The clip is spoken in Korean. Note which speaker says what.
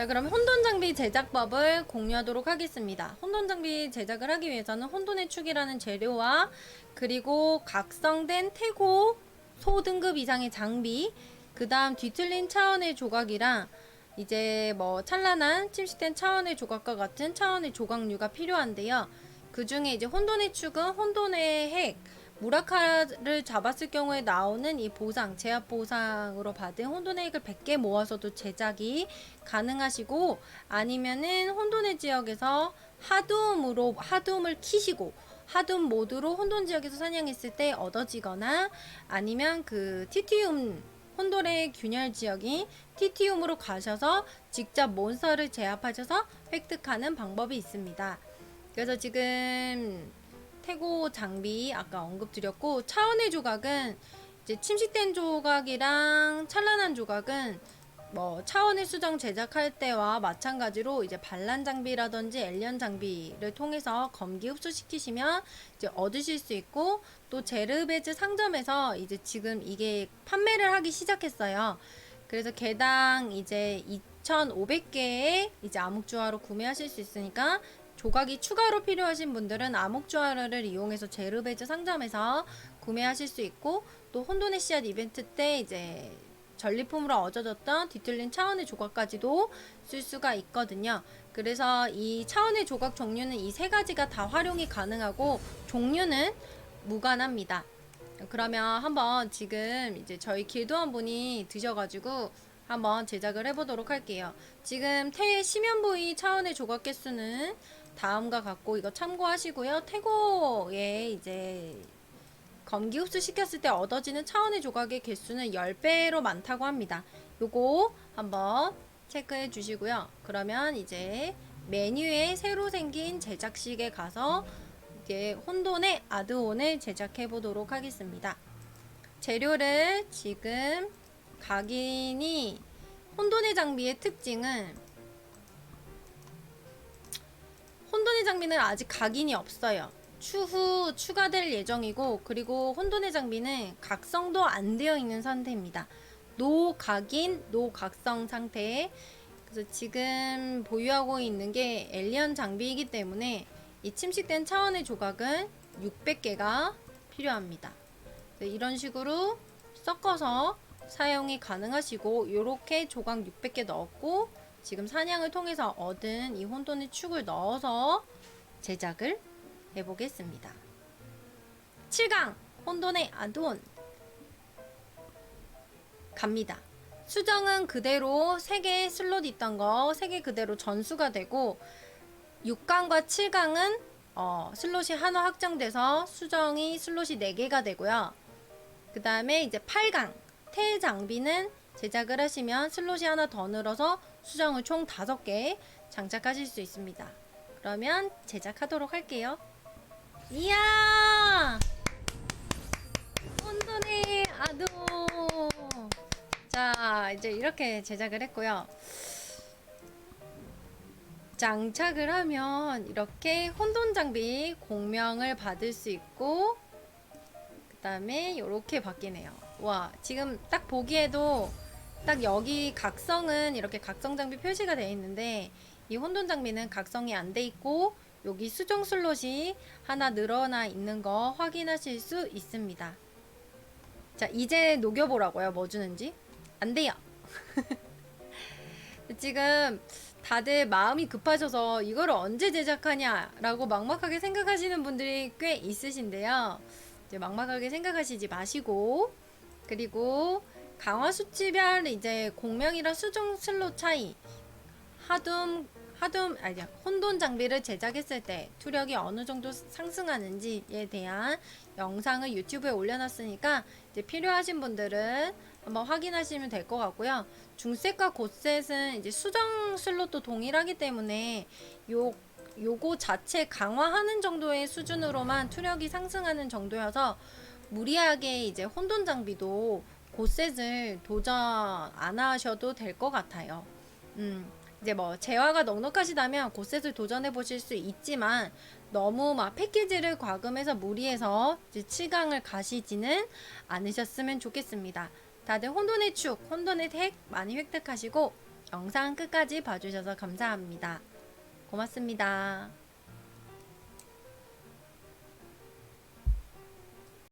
Speaker 1: 자, 그럼 혼돈 장비 제작법을 공유하도록 하겠습니다. 혼돈 장비 제작을 하기 위해서는 혼돈의 축이라는 재료와 그리고 각성된 태고 소등급 이상의 장비, 그 다음 뒤틀린 차원의 조각이랑 이제 뭐 찬란한 침식된 차원의 조각과 같은 차원의 조각류가 필요한데요. 그 중에 이제 혼돈의 축은 혼돈의 핵, 무라카를 잡았을 경우에 나오는 이 보상, 제압 보상으로 받은 혼돈의 핵을 100개 모아서도 제작이 가능하시고 아니면은 혼돈의 지역에서 하둠으로 하둠을 키시고 하둠 모드로 혼돈 지역에서 사냥했을 때 얻어지거나 아니면 그 티티움 혼돈의 균열 지역이 티티움으로 가셔서 직접 몬스터를 제압하셔서 획득하는 방법이 있습니다. 그래서 지금 태고 장비 아까 언급드렸고 차원의 조각은 이제 침식된 조각이랑 찬란한 조각은 뭐 차원의 수정 제작할 때와 마찬가지로 이제 반란 장비라든지 엘리언 장비를 통해서 검기 흡수시키시면 이제 얻으실 수 있고 또 제르베즈 상점에서 이제 지금 이게 판매를 하기 시작했어요. 그래서 개당 이제 2,500개의 이제 암흑주화로 구매하실 수 있으니까 조각이 추가로 필요하신 분들은 암흑주화를 이용해서 제르베즈 상점에서 구매하실 수 있고 또 혼돈의 씨앗 이벤트 때 이제 전리품으로 얻어졌던 뒤틀린 차원의 조각까지도 쓸 수가 있거든요. 그래서 이 차원의 조각 종류는 이 세 가지가 다 활용이 가능하고 종류는 무관합니다. 그러면 한번 지금 이제 저희 길도원 분이 드셔가지고 한번 제작을 해보도록 할게요. 지금 태의 심연 부위 차원의 조각 개수는 다음과 같고 이거 참고하시고요. 태고에 이제 검기 흡수 시켰을 때 얻어지는 차원의 조각의 개수는 10배로 많다고 합니다. 요거 한번 체크해 주시고요. 그러면 이제 메뉴에 새로 생긴 제작식에 가서 이게 혼돈의 아드온을 제작해 보도록 하겠습니다. 재료를 지금 각인이 혼돈의 장비의 특징은 혼돈의 장비는 아직 각인이 없어요. 추후 추가될 예정이고 그리고 혼돈의 장비는 각성도 안 되어 있는 상태입니다. 노각인 노각성 상태. 그래서 지금 보유하고 있는 게 엘리언 장비이기 때문에 이 침식된 차원의 조각은 600개가 필요합니다. 그래서 이런 식으로 섞어서 사용이 가능하시고 이렇게 조각 600개 넣었고 지금 사냥을 통해서 얻은 이 혼돈의 축을 넣어서 제작을 해보겠습니다. 7강 혼돈의 아돈 갑니다. 수정은 그대로 3개의 슬롯 있던 거 3개 그대로 전수가 되고 6강과 7강은 어, 슬롯이 하나 확정돼서 수정이 슬롯이 4개가 되고요. 그 다음에 이제 8강 태 장비는 제작을 하시면 슬롯이 하나 더 늘어서 수정을 총 5개 장착하실 수 있습니다. 그러면 제작하도록 할게요. 이야! 혼돈의 아도! 자, 이제 이렇게 제작을 했고요. 장착을 하면 이렇게 혼돈 장비 공명을 받을 수 있고 그 다음에 이렇게 바뀌네요. 와, 지금 딱 보기에도 딱 여기 각성은 이렇게 각성 장비 표시가 되어 있는데 이 혼돈 장비는 각성이 안 돼 있고 여기 수정 슬롯이 하나 늘어나 있는 거 확인하실 수 있습니다. 자, 이제 녹여보라고요. 뭐 주는지. 안 돼요. 지금 다들 마음이 급하셔서 이거를 언제 제작하냐라고 막막하게 생각하시는 분들이 꽤 있으신데요. 이제 막막하게 생각하시지 마시고 그리고 강화 수치별 이제 공명이랑 수정 슬롯 차이 하둠 하둠 아니야 혼돈 장비를 제작했을 때 투력이 어느 정도 상승하는지에 대한 영상을 유튜브에 올려놨으니까 이제 필요하신 분들은 한번 확인하시면 될 것 같고요. 중셋과 곧셋은 이제 수정 슬롯도 동일하기 때문에 요 요거 자체 강화하는 정도의 수준으로만 투력이 상승하는 정도여서 무리하게 이제 혼돈 장비도 곧셋을 도전 안 하셔도 될 것 같아요. 음. 이제 뭐 재화가 넉넉하시다면 곧셋을 도전해 보실 수 있지만 너무 막 패키지를 과금해서 무리해서 7강을 가시지는 않으셨으면 좋겠습니다. 다들 혼돈의 축, 혼돈의 핵 많이 획득하시고 영상 끝까지 봐주셔서 감사합니다. 고맙습니다.